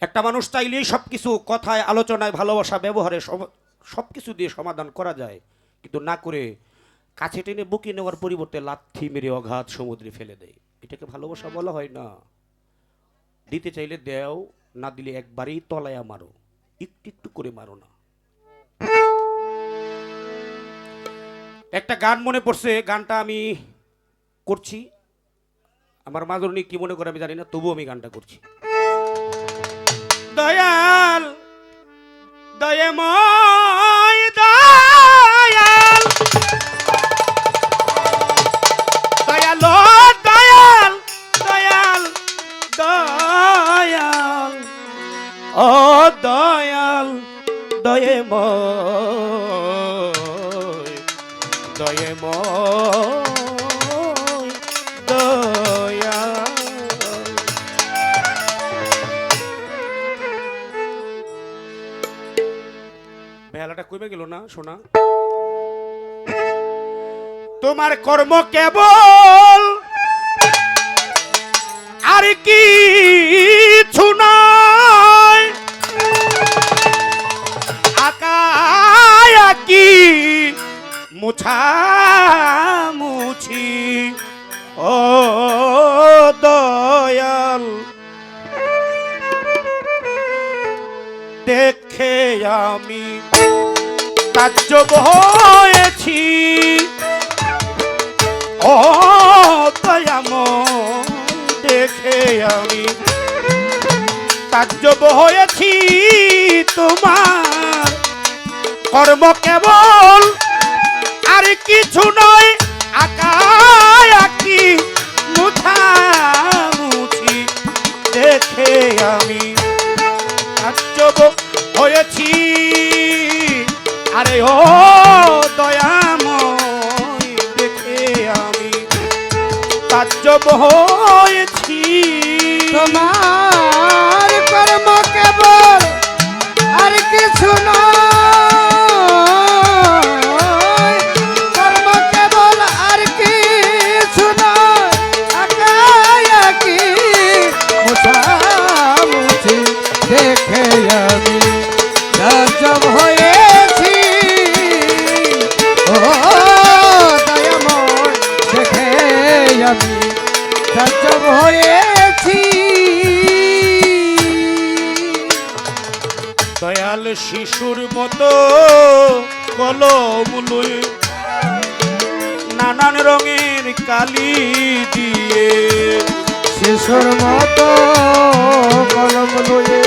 একটা মানুষ চাইলেই সব কিছু কথায়, আলোচনায় ভালোবাসা ব্যবহারে সব সব কিছু দিয়ে সমাধান করা যায়। কিন্তু না করে কাছে টেনে বুকে নেওয়ার পরিবর্তে লাথি মেরে অঘাত সমুদ্রে ফেলে দেয়। এটাকে ভালোবাসা বলা হয় না। দিতে চাইলে দেও, না দিলে একবারেই তলায়া মারো। একটু একটু করে মারো না। একটা গান মনে পড়ছে, গানটা আমি করছি। আমার মাধুরী কি মনে করে আমি জানি না, তবুও আমি গানটা করছি। দয়াল দয়াময় দয়াল। দয়াল দয়াল দয়াল দয়াল। ও দয়াল দয়াময় কমে গেল না শোনা তোমার কর্ম কেবল আর কি নয় হয়েছি। ও দয়াম দেখে আমি তাজ্জব হয়েছি তোমার। কর্ম কেবল আর কিছু নয় আকায় আকি মুছামুছি আরে ও দয়াময় দেখে আমি তাজ্জব হয়েছি। তোমার শিশুর মতো কলম লয়ে নানান রঙের কালি দিয়ে শিশুর মতো কলম লয়ে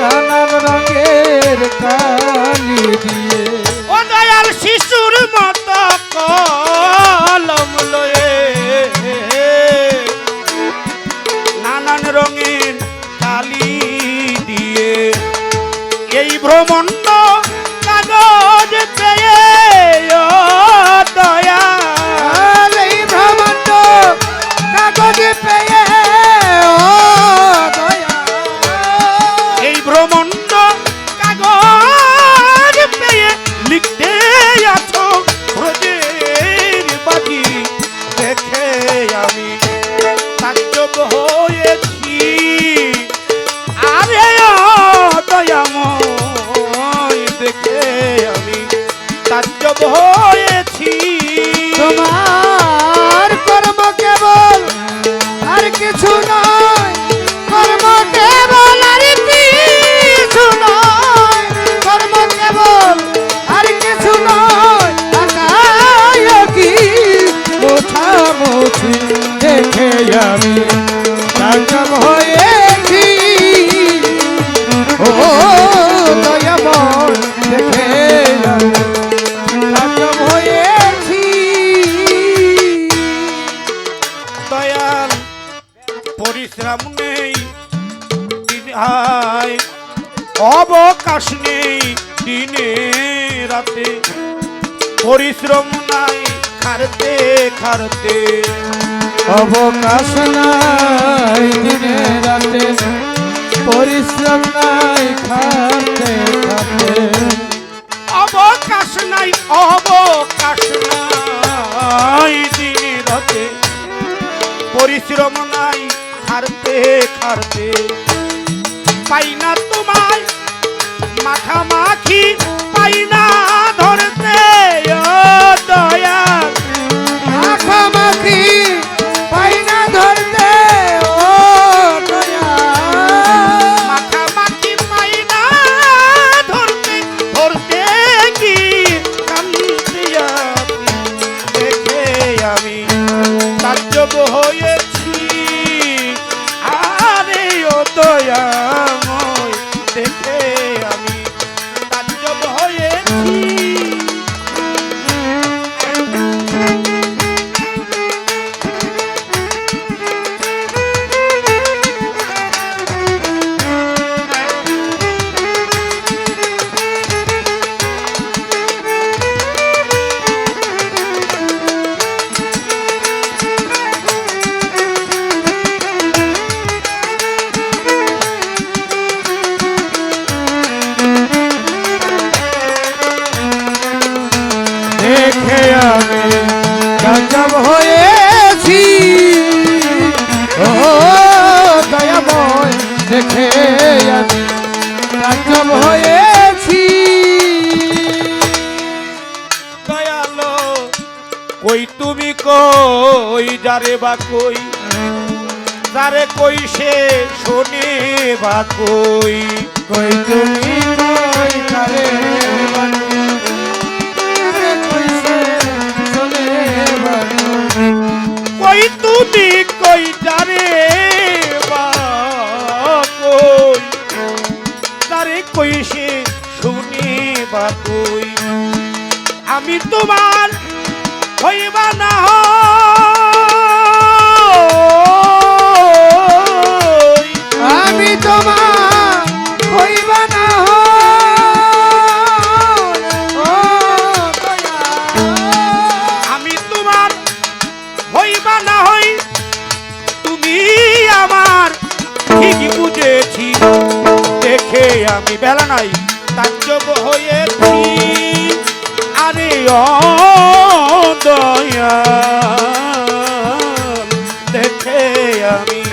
নানান রঙের কালি দিয়ে। ও দয়াল শিশুর মতো কলম লয়ে নানান রঙের ভ্রমণ্ড কাগজ পেয়ে ও দয়াল এই ভ্রমণ্ড কাগজে পেয়ে এই ভ্রমণ্ড কাগজ পেয়ে লিখতে আছো ব্রজের বাজি দেখে আমি। বিশ্রম নাই খারতে খারতে। অবকাশ নাই দিনে রাতে। পরিশ্রম নাই খারতে খারতে অবকাশ নাই অবকাশ নাই দিনে রাতে। পরিশ্রম নাই খারতে খারতে। পাই না তোমায় মাথা হয়েছি। আরে ও গোলাম হয়েছি। কই তুমি কই যারে বা কই? তারে কই সে শোনে বা কই? কই তুমি কই তুমি কই যারে কই শুনি বা কই আমি তোমার হইবা না আমি তোমার বেলা নয় তার যোগ হয়ে আরে দয়া দেখে আমি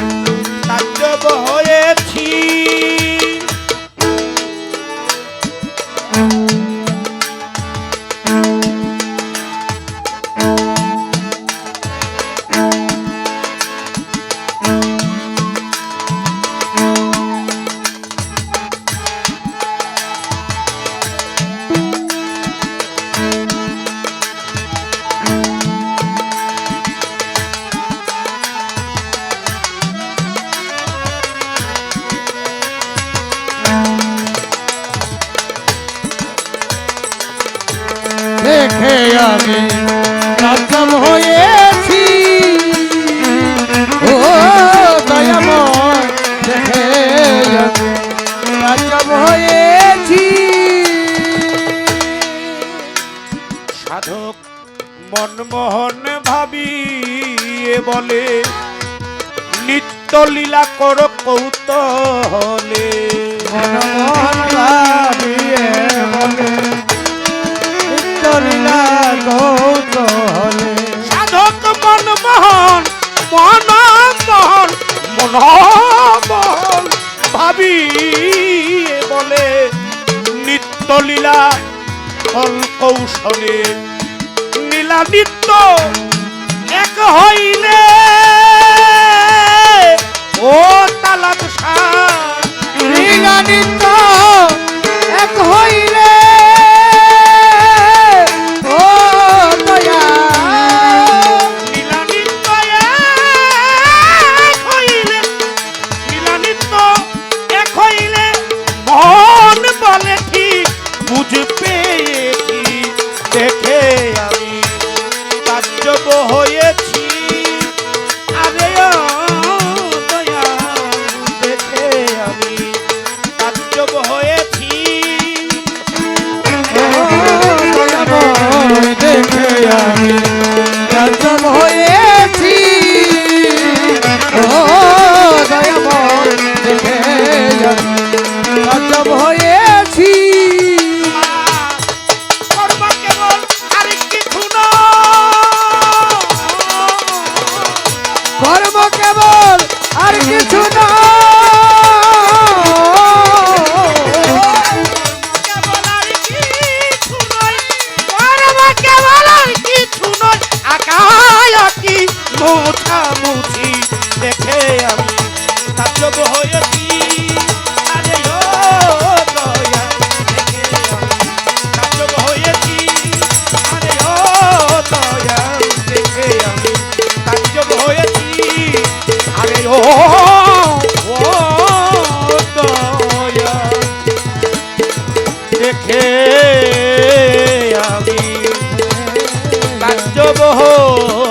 কৌতলে সাধক মনমোহন মনমোহন মনমোহন ভাবি বলে নিত্যলীলা ফল কৌশলে নীলা নিত্য এক হইলে, ও রিঙ্গানিত যোগ হয়েছি। দেখে আমি বাস্তব হয়